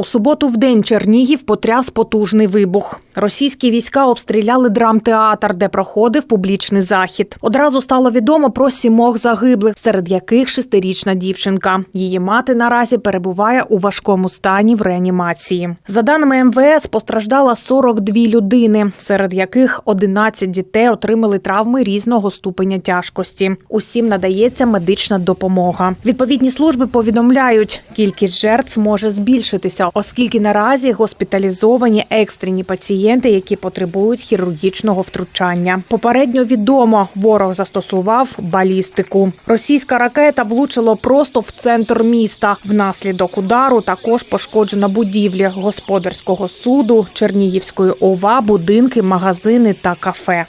У суботу в день Чернігів потряс потужний вибух. Російські війська обстріляли драмтеатр, де проходив публічний захід. Одразу стало відомо про сімох загиблих, серед яких шестирічна дівчинка. Її мати наразі перебуває у важкому стані в реанімації. За даними МВС, постраждала 42 людини, серед яких 11 дітей отримали травми різного ступеня тяжкості. Усім надається медична допомога. Відповідні служби повідомляють, кількість жертв може збільшитися, оскільки наразі госпіталізовані екстрені пацієнти, які потребують хірургічного втручання. Попередньо відомо, ворог застосував балістику. Російська ракета влучила просто в центр міста. Внаслідок удару також пошкоджена будівлі господарського суду, Чернігівської ОВА, будинки, магазини та кафе.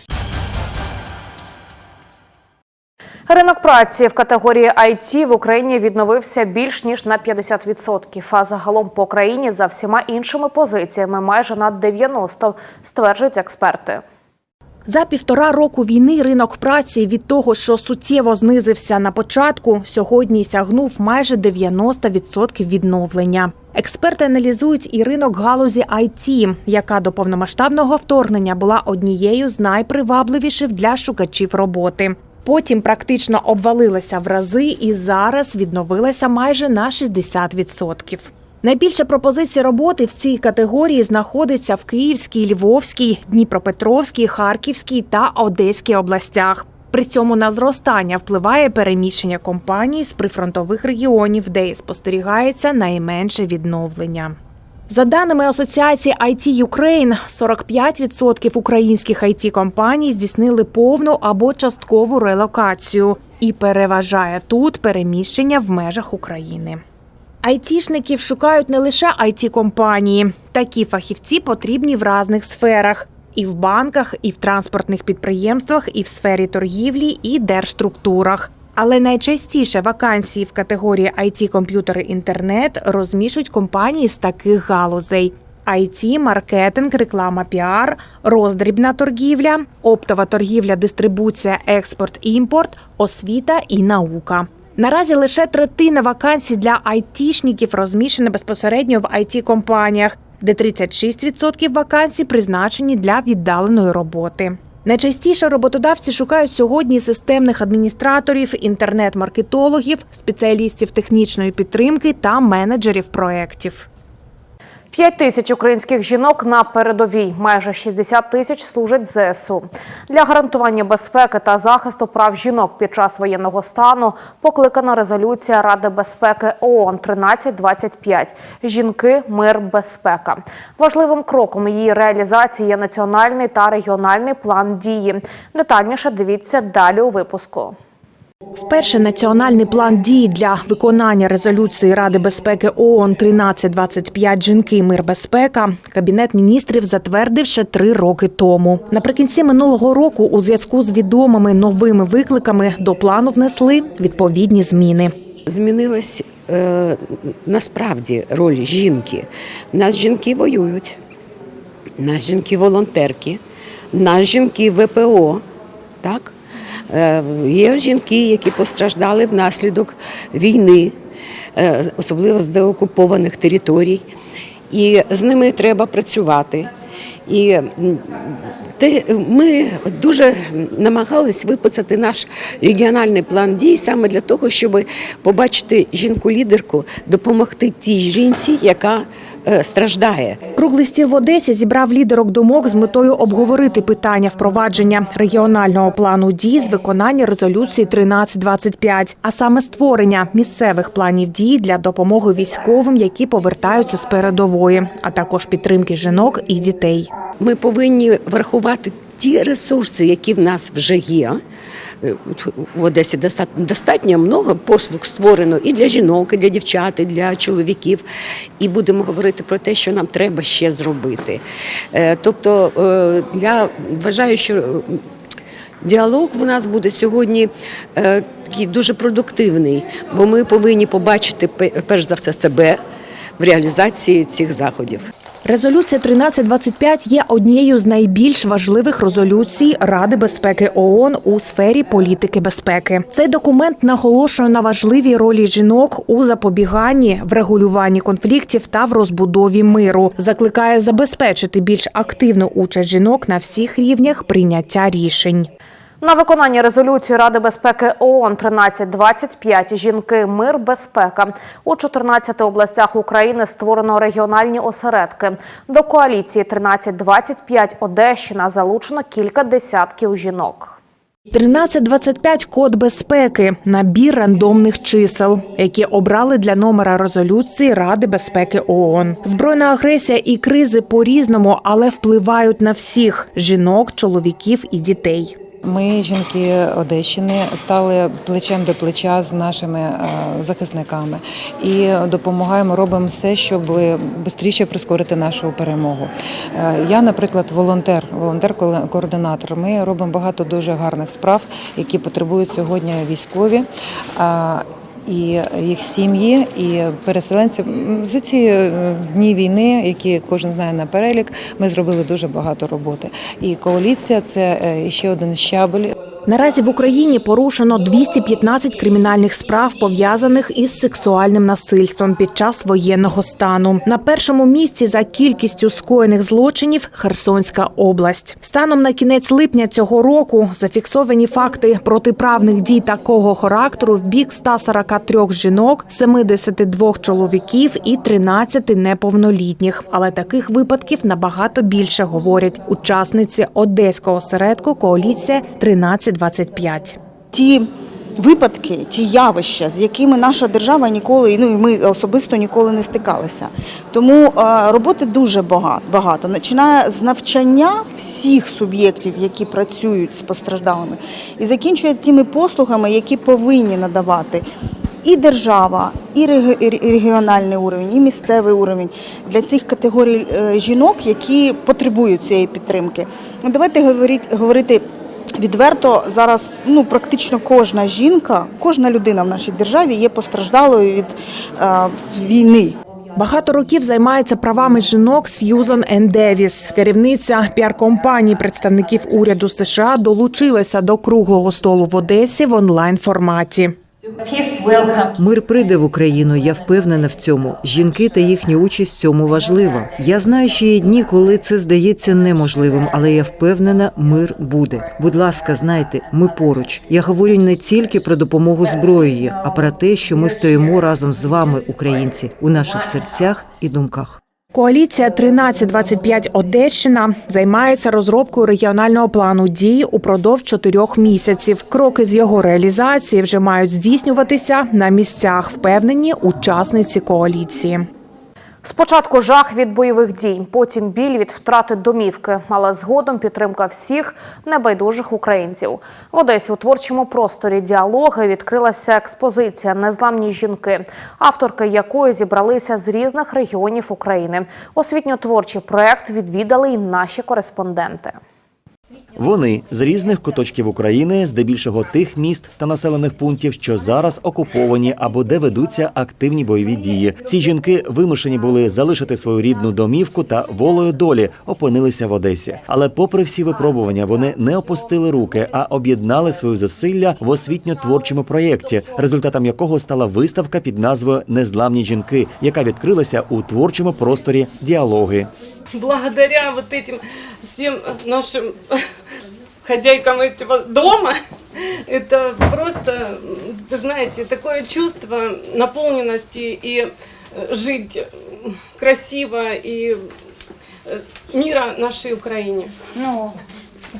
Ринок праці в категорії IT в Україні відновився більш ніж на 50%, а загалом по країні за всіма іншими позиціями майже на 90%, стверджують експерти. За півтора року війни ринок праці від того, що суттєво знизився на початку, сьогодні сягнув майже 90% відновлення. Експерти аналізують і ринок галузі IT, яка до повномасштабного вторгнення була однією з найпривабливіших для шукачів роботи. Потім практично обвалилася в рази і зараз відновилася майже на 60%. Найбільше пропозицій роботи в цій категорії знаходиться в Київській, Львовській, Дніпропетровській, Харківській та Одеській областях. При цьому на зростання впливає переміщення компаній з прифронтових регіонів, де і спостерігається найменше відновлення. За даними Асоціації IT Ukraine, 45% українських it компаній здійснили повну або часткову релокацію і переважає тут переміщення в межах України. Айтішників шукають не лише it компанії Такі фахівці потрібні в різних сферах: і в банках, і в транспортних підприємствах, і в сфері торгівлі, і держструктурах. Але найчастіше вакансії в категорії IT комп'ютери інтернет розміщують компанії з таких галузей: IT, маркетинг, реклама, піар, роздрібна торгівля, оптова торгівля, дистрибуція, експорт, імпорт, освіта і наука. Наразі лише третина вакансій для айтішників розміщена безпосередньо в it компаніях де 36% вакансій призначені для віддаленої роботи. Найчастіше роботодавці шукають сьогодні системних адміністраторів, інтернет-маркетологів, спеціалістів технічної підтримки та менеджерів проєктів. 5 тисяч українських жінок на передовій, майже 60 тисяч служать в ЗСУ. Для гарантування безпеки та захисту прав жінок під час воєнного стану покликана резолюція Ради безпеки ООН 1325 «Жінки, мир, безпека». Важливим кроком її реалізації є національний та регіональний план дії. Детальніше дивіться далі у випуску. Вперше національний план дій для виконання резолюції Ради безпеки ООН 1325 «Жінки, мир, безпека» Кабінет міністрів затвердив ще три роки тому. Наприкінці минулого року, у зв'язку з відомими новими викликами, до плану внесли відповідні зміни. Змінилась е, насправді роль жінки. Нас жінки воюють, нас жінки волонтерки, у нас жінки ВПО. Так? Е, Є жінки, які постраждали внаслідок війни, е, особливо з деокупованих територій. І з ними треба працювати. І ми дуже намагались виписати наш регіональний план дій саме для того, щоб побачити жінку-лідерку, допомогти тій жінці, яка страждає. Круглий стіл в Одесі зібрав лідерок думок з метою обговорити питання впровадження регіонального плану дій з виконання резолюції 1325, а саме створення місцевих планів дій для допомоги військовим, які повертаються з передової, а також підтримки жінок і дітей. Ми повинні врахувати ті ресурси, які в нас вже є. Е, В Одесі достатньо, много послуг створено і для жінок, і для дівчат, і для чоловіків. І будемо говорити про те, що нам треба ще зробити. Е, Тобто е, я вважаю, що е, Діалог у нас буде сьогодні е, такий дуже продуктивний, бо ми повинні побачити перш за все себе в реалізації цих заходів. Резолюція 1325 є однією з найбільш важливих резолюцій Ради безпеки ООН у сфері політики безпеки. Цей документ наголошує на важливій ролі жінок у запобіганні, врегулюванні конфліктів та в розбудові миру. Закликає забезпечити більш активну участь жінок на всіх рівнях прийняття рішень. На виконання резолюції Ради безпеки ООН 1325 «Жінки, мир, безпека» у 14 областях України створено регіональні осередки. До коаліції 1325 Одещина залучено кілька десятків жінок. 1325 – код безпеки, набір рандомних чисел, які обрали для номера резолюції Ради безпеки ООН. Збройна агресія і кризи по-різному, але впливають на всіх – жінок, чоловіків і дітей. Ми, жінки Одещини, стали плечем до плеча з нашими е, захисниками і допомагаємо, робимо все, щоб швидше прискорити нашу перемогу. Е, Я, наприклад, волонтер, волонтер-координатор. Ми робимо багато дуже гарних справ, які потребують сьогодні військові. І їх сім'ї, і переселенці за ці е, дні війни, які кожен знає на перелік, ми зробили дуже багато роботи. І коаліція це е, ще один щабель Наразі в Україні порушено 215 кримінальних справ, пов'язаних із сексуальним насильством під час воєнного стану. На першому місці за кількістю скоєних злочинів Херсонська область. Станом на кінець липня цього року зафіксовані факти протиправних дій такого характеру в бік 143 жінок, 72 чоловіків і 13 неповнолітніх. Але таких випадків набагато більше говорять учасниці одеського осередку коаліція 1325. ті випадки, ті явища, з якими наша держава ніколи, ну і ми особисто ніколи не стикалися. Тому е, роботи дуже багато. Починає з навчання всіх суб'єктів, які працюють з постраждалими, і закінчує тими послугами, які повинні надавати. І держава, і регіональний уровень, і місцевий уровень для тих категорій е, жінок, які потребують цієї підтримки. Ну давайте говорити Відверто зараз ну практично кожна жінка, кожна людина в нашій державі є постраждалою від е, війни. Багато років займається правами жінок Сьюзан Ен Девіс. Керівниця піар-компанії представників уряду США долучилася до круглого столу в Одесі в онлайн форматі. Мир прийде в Україну. Я впевнена в цьому. Жінки та їхня участь в цьому важлива. Я знаю, що є дні, коли це здається неможливим, але я впевнена, мир буде. Будь ласка, знайте, ми поруч. Я говорю не тільки про допомогу зброєю, а про те, що ми стоїмо разом з вами, українці, у наших серцях і думках. Коаліція 1325 Одещина займається розробкою регіонального плану дій упродовж чотирьох місяців. Кроки з його реалізації вже мають здійснюватися на місцях, впевнені учасниці коаліції. Спочатку жах від бойових дій, потім біль від втрати домівки, але згодом підтримка всіх небайдужих українців. В Одесі у творчому просторі діалоги відкрилася експозиція Незламні жінки, авторки якої зібралися з різних регіонів України. Освітньо-творчий проект відвідали й наші кореспонденти. Вони з різних куточків України, здебільшого тих міст та населених пунктів, що зараз окуповані або де ведуться активні бойові дії. Ці жінки вимушені були залишити свою рідну домівку та волею долі опинилися в Одесі. Але, попри всі випробування, вони не опустили руки, а об'єднали свої зусилля в освітньо-творчому проєкті, результатом якого стала виставка під назвою Незламні жінки, яка відкрилася у творчому просторі діалоги. благодаря вот этим всем нашим хозяйкам этого дома, это просто, знаете, такое чувство наполненности и э, жить красиво и э, мира нашей Украине. Ну,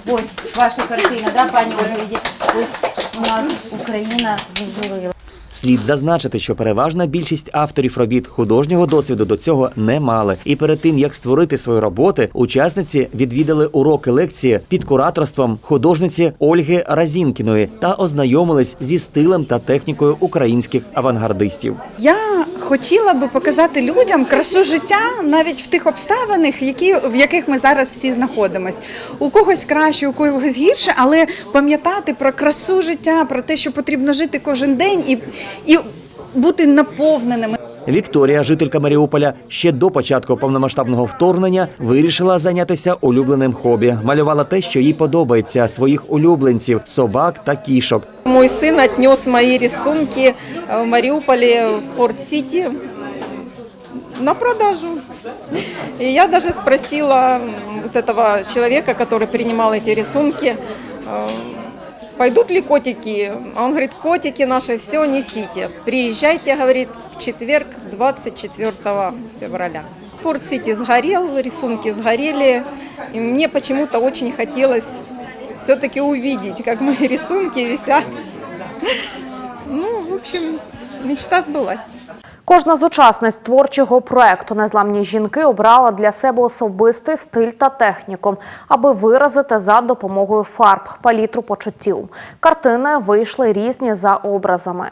ось ваша картина, да, пані Ольга? Ось у нас Україна зажурила. Слід зазначити, що переважна більшість авторів робіт художнього досвіду до цього не мали. І перед тим як створити свої роботи, учасниці відвідали уроки лекції під кураторством художниці Ольги Разінкіної та ознайомились зі стилем та технікою українських авангардистів. Я хотіла би показати людям красу життя навіть в тих обставинах, які, в яких ми зараз всі знаходимось. У когось краще, у когось гірше, але пам'ятати про красу життя, про те, що потрібно жити кожен день і, і бути наповненими. Вікторія, жителька Маріуполя, ще до початку повномасштабного вторгнення вирішила зайнятися улюбленим хобі. Малювала те, що їй подобається своїх улюбленців собак та кішок. Мой сын отнес мои рисунки э, в Мариуполе, в Порт-Сити на продажу. И я даже спросила м, вот этого человека, который принимал эти рисунки, э, пойдут ли котики. А он говорит, котики наши, все несите. Приезжайте, говорит, в четверг, 24 февраля. Порт-Сити сгорел, рисунки сгорели. И мне почему-то очень хотелось все-таки увидеть, как мои рисунки висят. Ну, в общем, мечта сбылась. Кожна з учасниць творчого проекту Незламні жінки обрала для себе особистий стиль та техніку, аби виразити за допомогою фарб палітру почуттів. Картини вийшли різні за образами.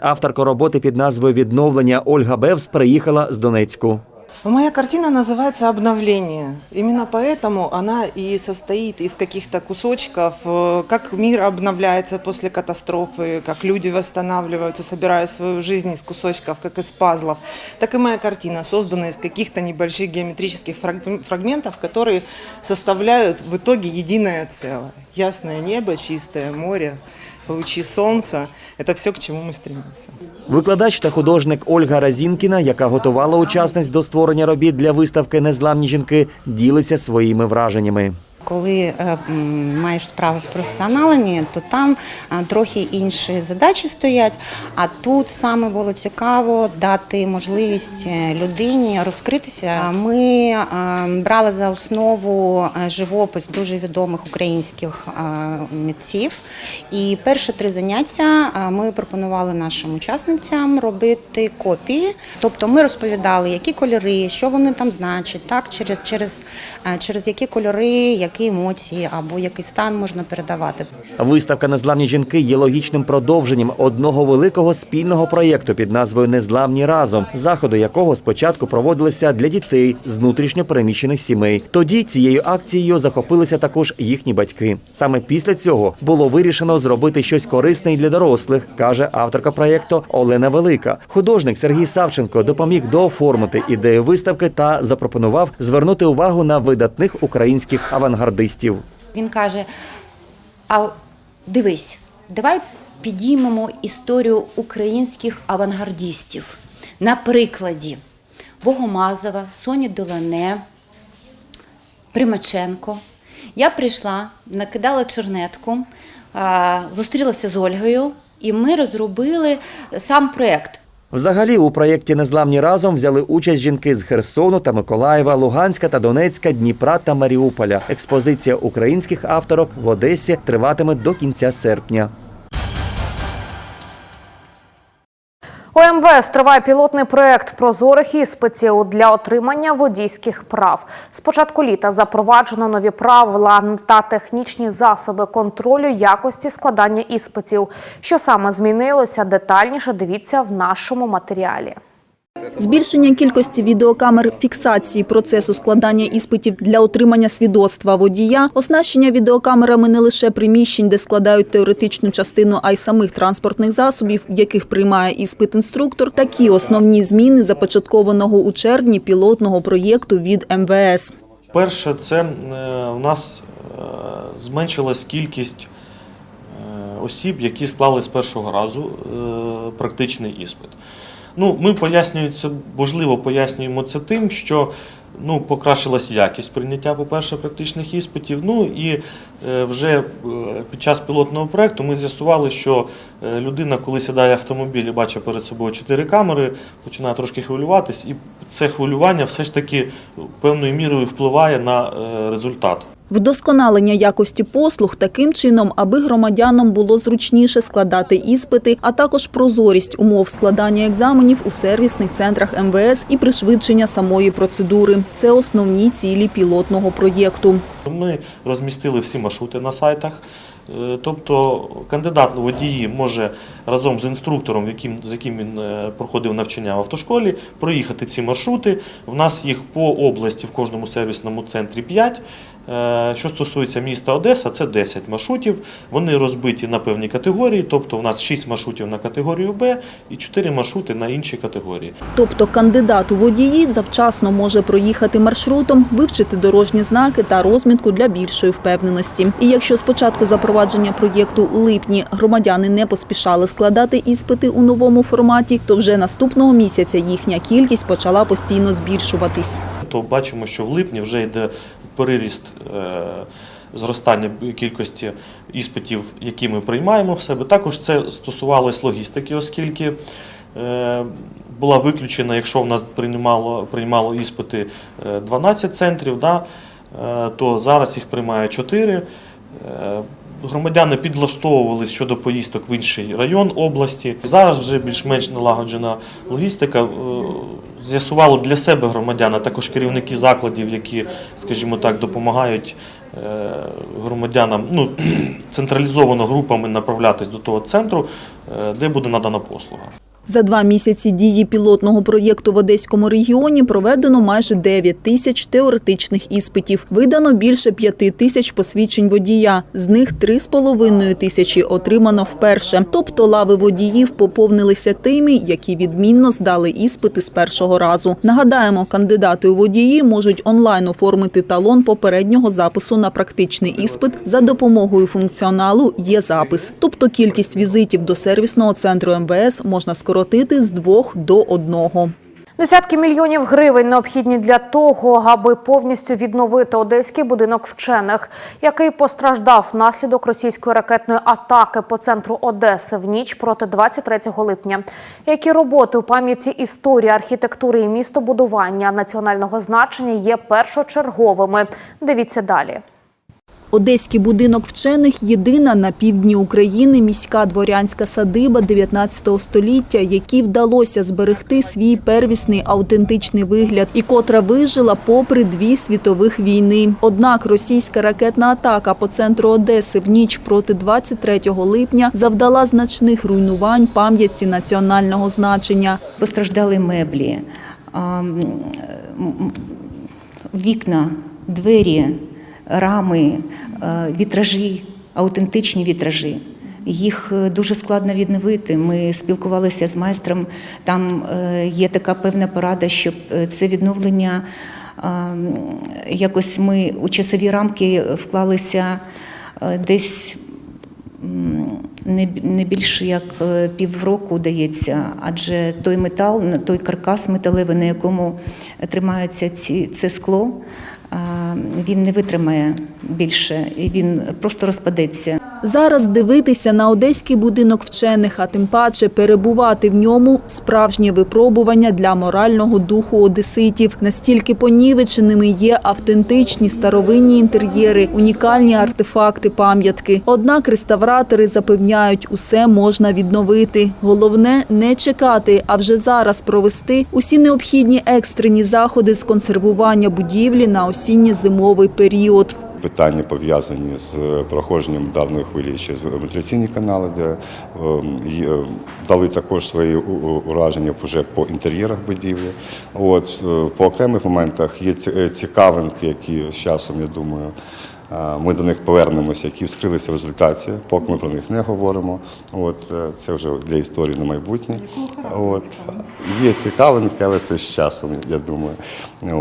Авторка роботи під назвою Відновлення Ольга Бевс приїхала з Донецьку. Моя картина называется «Обновление». Именно поэтому она и состоит из каких-то кусочков, э, как мир обновляется после катастрофы, как люди восстанавливаются, собирая свою жизнь из кусочков, как из пазлов. Так и моя картина создана из каких-то небольших геометрических фраг- фрагментов, которые составляют в итоге единое целое. Ясное небо, чистое море, лучи сонця, це все, к чому ми стремимося. Викладач та художник Ольга Разінкіна, яка готувала учасниць до створення робіт для виставки Незламні жінки, ділиться своїми враженнями. Коли е, маєш справу з професіоналами, то там е, трохи інші задачі стоять. А тут саме було цікаво дати можливість е, людині розкритися. Ми брали за основу живопис дуже відомих українських митців. І перші три заняття ми пропонували нашим учасницям робити копії. Тобто ми розповідали, які кольори, що вони там значать, так через, через, через які кольори, які емоції або який стан можна передавати. Виставка Незламні жінки є логічним продовженням одного великого спільного проєкту під назвою Незламні разом, заходи якого спочатку проводилися для дітей з внутрішньо переміщених сімей. Тоді цією акцією захопилися також їхні батьки. Саме після цього було вирішено зробити щось корисне і для дорослих, каже авторка проєкту Олена Велика. Художник Сергій Савченко допоміг дооформити ідею виставки та запропонував звернути увагу на видатних українських авангардистів. Він каже: а дивись, давай підіймемо історію українських авангардістів на прикладі Богомазова, Соні Долане, Примаченко. Я прийшла, накидала чернетку, зустрілася з Ольгою, і ми розробили сам проєкт. Взагалі у проєкті Незламні разом взяли участь жінки з Херсону та Миколаєва, Луганська та Донецька, Дніпра та Маріуполя. Експозиція українських авторок в Одесі триватиме до кінця серпня. У МВС триває пілотний проект прозорих іспитів для отримання водійських прав. З початку літа запроваджено нові правила та технічні засоби контролю якості складання іспитів. Що саме змінилося, детальніше дивіться в нашому матеріалі. Збільшення кількості відеокамер фіксації процесу складання іспитів для отримання свідоцтва водія, оснащення відеокамерами не лише приміщень, де складають теоретичну частину, а й самих транспортних засобів, в яких приймає іспит інструктор. Такі основні зміни започаткованого у червні пілотного проєкту від МВС. Перше, це е, у нас е, зменшилась кількість е, осіб, які склали з першого разу е, практичний іспит. Ну, ми пояснюємо це, можливо, пояснюємо це тим, що ну, покращилась якість прийняття, по-перше, практичних іспитів. Ну і е, вже е, під час пілотного проєкту ми з'ясували, що е, людина, коли сідає в автомобіль і бачить перед собою чотири камери, починає трошки хвилюватись, і це хвилювання все ж таки певною мірою впливає на результат. Вдосконалення якості послуг таким чином, аби громадянам було зручніше складати іспити, а також прозорість умов складання екзаменів у сервісних центрах МВС і пришвидшення самої процедури. Це основні цілі пілотного проєкту. Ми розмістили всі маршрути на сайтах. Е, Тобто кандидат водії може разом з інструктором, з яким він е, проходив навчання в автошколі, проїхати ці маршрути. В нас їх по області в кожному сервісному центрі 5. Е, Що стосується міста Одеса, це 10 маршрутів. Вони розбиті на певні категорії, тобто у нас 6 маршрутів на категорію Б і 4 маршрути на інші категорії. Тобто кандидат у водії завчасно може проїхати маршрутом, вивчити дорожні знаки та розмітку для більшої впевненості. І якщо з початку запровадження проєкту у липні громадяни не поспішали складати іспити у новому форматі, то вже наступного місяця їхня кількість почала постійно збільшуватись. То бачимо, що в липні вже йде переріст е, зростання кількості іспитів, які ми приймаємо в себе. Також це стосувалось логістики, оскільки е, була виключена, якщо в нас приймало, приймало іспити е, 12 центрів, да, е, то зараз їх приймає 4. Е, Громадяни підлаштовувалися щодо поїздок в інший район області. Зараз вже більш-менш налагоджена логістика. З'ясували для себе громадяни, також керівники закладів, які, скажімо так, допомагають е, громадянам ну, централізовано групами направлятись до того центру, е, де буде надана послуга. За два місяці дії пілотного проєкту в Одеському регіоні проведено майже 9 тисяч теоретичних іспитів. Видано більше 5 тисяч посвідчень водія. З них 3,5 тисячі отримано вперше. Тобто лави водіїв поповнилися тими, які відмінно здали іспити з першого разу. Нагадаємо, кандидати у водії можуть онлайн оформити талон попереднього запису на практичний іспит за допомогою функціоналу «Є запис». Тобто кількість візитів до сервісного центру МВС можна скоротити з двох до одного. Десятки мільйонів гривень необхідні для того, аби повністю відновити одеський будинок вчених, який постраждав внаслідок російської ракетної атаки по центру Одеси в ніч проти 23 липня. Які роботи у пам'яті історії, архітектури і містобудування національного значення є першочерговими? Дивіться далі. Одеський будинок вчених – єдина на півдні України міська дворянська садиба 19 століття, якій вдалося зберегти свій первісний аутентичний вигляд і котра вижила попри дві світових війни. Однак російська ракетна атака по центру Одеси в ніч проти 23 липня завдала значних руйнувань пам'ятці національного значення. Постраждали меблі, а, м, м, вікна, двері, рами, е, вітражі, аутентичні вітражі. Їх е, дуже складно відновити. Ми спілкувалися з майстром. Там е, є така певна порада, щоб це відновлення е, якось ми у часові рамки вклалися десь не, більше як півроку дається, адже той метал, той каркас металевий, на якому тримається ці, це скло, він не витримає більше, і він просто розпадеться. Зараз дивитися на одеський будинок вчених, а тим паче перебувати в ньому – справжнє випробування для морального духу одеситів. Настільки понівеченими є автентичні старовинні інтер'єри, унікальні артефакти, пам'ятки. Однак реставратори запевняють, усе можна відновити. Головне – не чекати, а вже зараз провести усі необхідні екстрені заходи з консервування будівлі на осінньо-зимовий період. Питання пов'язані з проходженням давної хвилі через вентиляційні канали, де ем, е, дали також свої ураження вже по інтер'єрах будівлі. От е, по окремих моментах є е, цікавинки, які з часом, я думаю. Е, Ми до них повернемося, які вскрилися в результаті, поки ми про них не говоримо. От е, це вже для історії на майбутнє. От є цікавинки, але це з часом, я думаю.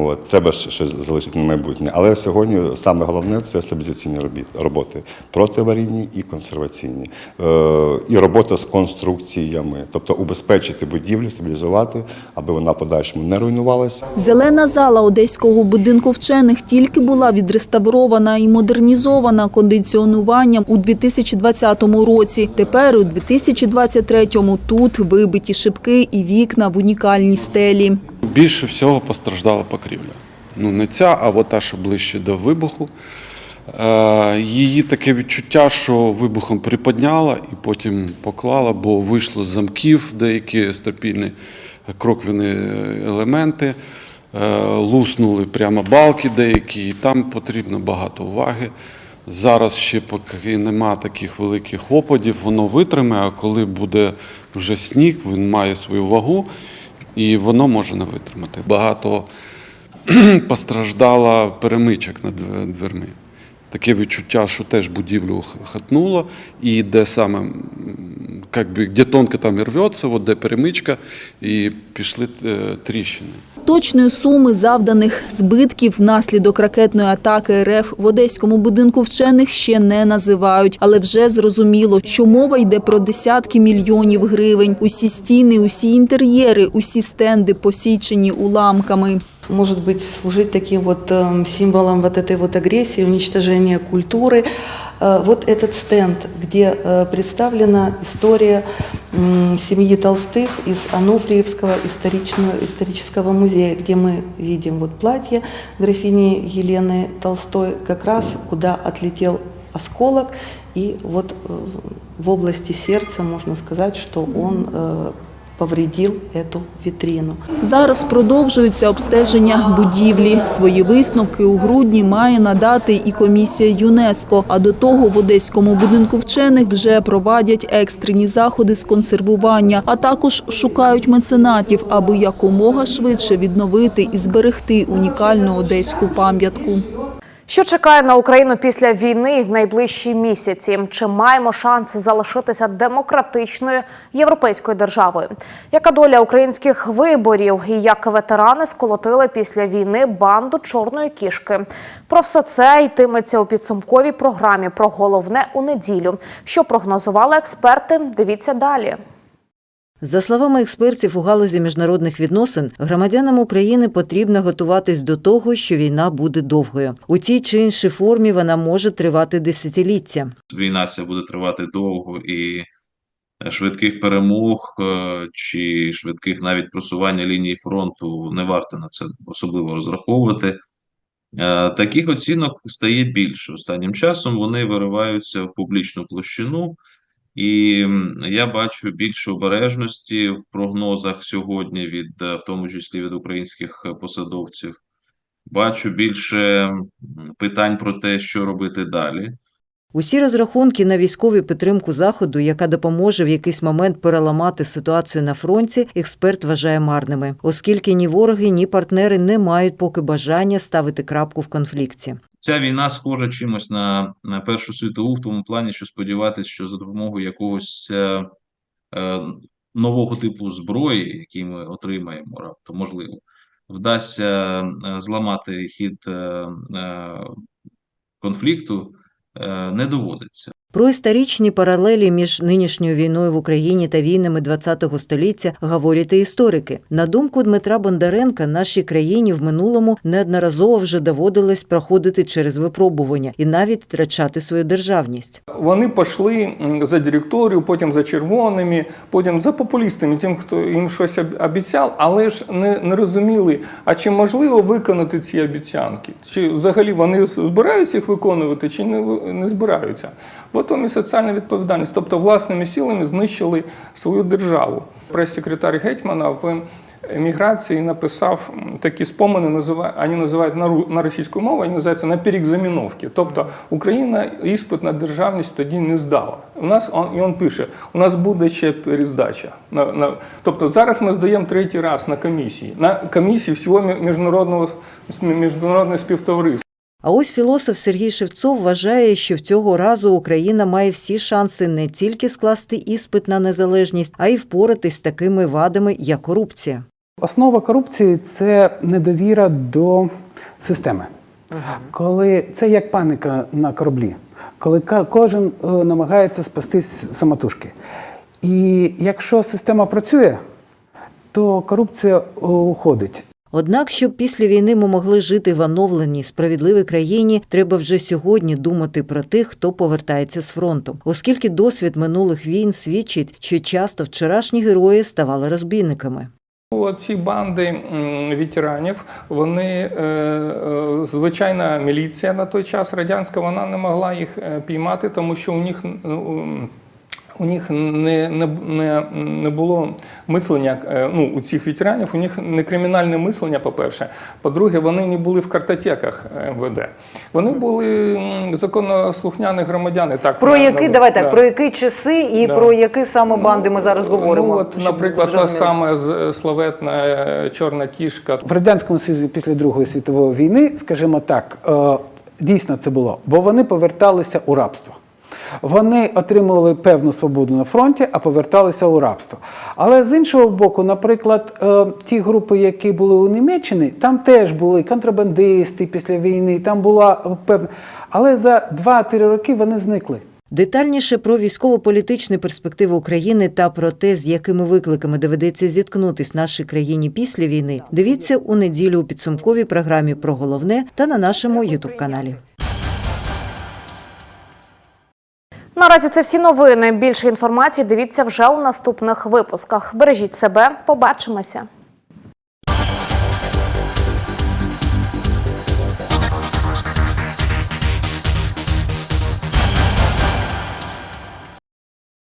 От треба щось залишити на майбутнє. Але сьогодні саме головне це стабілізаційні робіт- роботи протиаварійні і консерваційні, Е, і робота з конструкціями, тобто убезпечити будівлю, стабілізувати, аби вона подальшому не руйнувалася. Зелена зала одеського будинку вчених тільки була відреставрована і модернізована кондиціонуванням у 2020 році. Тепер у 2023 тут вибиті шибки і вікна в унікальній стелі. Більше всього постраждала покрівля. Ну, не ця, а от та, що ближче до вибуху. Е, Її таке відчуття, що вибухом приподняла і потім поклала, бо вийшло з замків деякі стапільні кроквіні елементи, луснули прямо балки деякі, і там потрібно багато уваги. Зараз ще поки нема таких великих опадів, воно витримає, а коли буде вже сніг, він має свою вагу і воно може не витримати. Багато постраждало перемичок над дверми. Таке відчуття, що теж будівлю хатнуло, і де саме, би, де тонко там і рветься, от де перемичка, і пішли е, тріщини. Точної суми завданих збитків внаслідок ракетної атаки РФ в Одеському будинку вчених ще не називають, але вже зрозуміло, що мова йде про десятки мільйонів гривень. Усі стіни, усі інтер'єри, усі стенди посічені уламками. Может быть, служить таким вот эм, символом вот этой вот агрессии, уничтожения культуры. Э, Вот этот стенд, где э, представлена история семьи Толстых из Ануфриевского историчного, исторического музея, где мы видим вот платье графини Елены Толстой, как раз куда отлетел осколок, и вот э, в области сердца можно сказать, что он повредил эту витрину. Зараз продовжується обстеження будівлі. Свої висновки у грудні має надати і комісія ЮНЕСКО. А до того в Одеському будинку вчених вже проводять екстрені заходи з консервування, а також шукають меценатів, аби якомога швидше відновити і зберегти унікальну одеську пам'ятку. Що чекає на Україну після війни в найближчі місяці? Чи маємо шанс залишитися демократичною європейською державою? Яка доля українських виборів і як ветерани сколотили після війни банду чорної кішки? Про все це йтиметься у підсумковій програмі про головне у неділю. Що прогнозували експерти? Дивіться далі. За словами експертів у галузі міжнародних відносин, громадянам України потрібно готуватись до того, що війна буде довгою. У тій чи іншій формі вона може тривати десятиліття. війна ця буде тривати довго і швидких перемог е, чи швидких навіть просування лінії фронту не варто на це особливо розраховувати. Е, Таких оцінок стає більше останнім часом. Вони вириваються в публічну площину, і я бачу більше обережності в прогнозах сьогодні, від е, в тому числі від українських е, посадовців. Бачу більше питань про те, що робити далі. Усі розрахунки на військову підтримку заходу, яка допоможе в якийсь момент переламати ситуацію на фронті, експерт вважає марними, оскільки ні вороги, ні партнери не мають поки бажання ставити крапку в конфлікті. Ця війна схожа чимось на, на Першу світову в тому плані, що сподіватися, що за допомогою якогось е, е, нового типу зброї, який ми отримаємо раптом, можливо, вдасться е, зламати хід е, е, конфлікту, е, не доводиться. Про історичні паралелі між нинішньою війною в Україні та війнами ХХ століття говорять і історики. На думку Дмитра Бондаренка, нашій країні в минулому неодноразово вже доводилось проходити через випробування і навіть втрачати свою державність. Вони пішли за директорію, потім за червоними, потім за популістами, тим, хто їм щось обіцяв, але ж не, не розуміли, а чи можливо виконати ці обіцянки? Чи взагалі вони збираються їх виконувати, чи не, не збираються? І соціальна відповідальність. Тобто власними силами знищили свою державу. Прес-секретар Гетьмана в еміграції написав такі спомини, вони називають на, російську мову, вони називаються на переекзаміновки. Тобто Україна іспит на державність тоді не здала. У нас он, і він пише: у нас буде ще перездача. На, на, тобто зараз ми здаємо третій раз на комісії, на комісії всього мі- міжнародного міжнародного співтовариства. А ось філософ Сергій Шевцов вважає, що в цього разу Україна має всі шанси не тільки скласти іспит на незалежність, а й впоратись з такими вадами, як корупція. Основа корупції це недовіра до системи. Коли це як паніка на кораблі, коли кожен е, намагається спастись самотужки. І якщо система працює, то корупція е, уходить. Однак, щоб після війни ми могли жити в оновленій, справедливій країні, треба вже сьогодні думати про тих, хто повертається з фронту, оскільки досвід минулих війн свідчить, що часто вчорашні герої ставали розбійниками. От ці банди ветеранів, вони е, е, звичайна міліція на той час радянська, вона не могла їх е, піймати, тому що у них ну, у них не, не, не, не було мислення. е, Ну, у цих ветеранів у них не кримінальне мислення, по-перше. По-друге, вони не були в картотеках МВД. Вони були законослухняні громадяни. Так Про які на- давай так, да. про які часи і Да. про які саме банди ми зараз говоримо? Ну, от, наприклад, та з- славетна е, чорна кішка. В Радянському Союзі після Другої світової війни, скажімо так, е, дійсно це було, бо вони поверталися у рабство. Вони отримували певну свободу на фронті, а поверталися у рабство. Але з іншого боку, наприклад, е, ті групи, які були у Німеччині, там теж були контрабандисти після війни, там була певна. Але за 2-3 роки вони зникли. Детальніше про військово-політичні перспективи України та про те, з якими викликами доведеться зіткнутись нашій країні після війни, дивіться у неділю у підсумковій програмі про головне та на нашому ютуб каналі. Наразі це всі новини. Більше інформації дивіться вже у наступних випусках. Бережіть себе, побачимося.